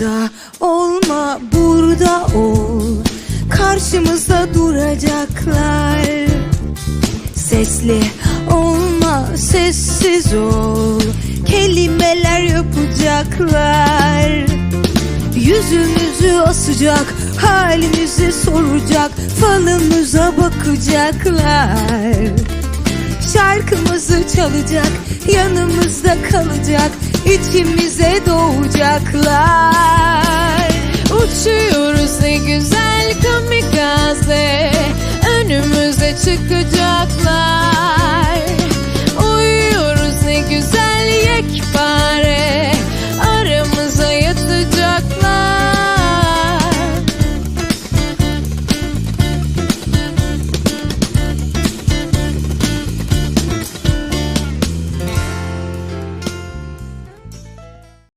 orada olma burada ol. Karşımızda duracaklar. Sesli olma sessiz ol. Kelimeler yapacaklar. Yüzümüzü asacak halimizi soracak Falımıza bakacaklar. Şarkımızı çalacak yanımızda kalacak içimize doğacaklar Güzel kamikaze. Önümüze çıkacaklar.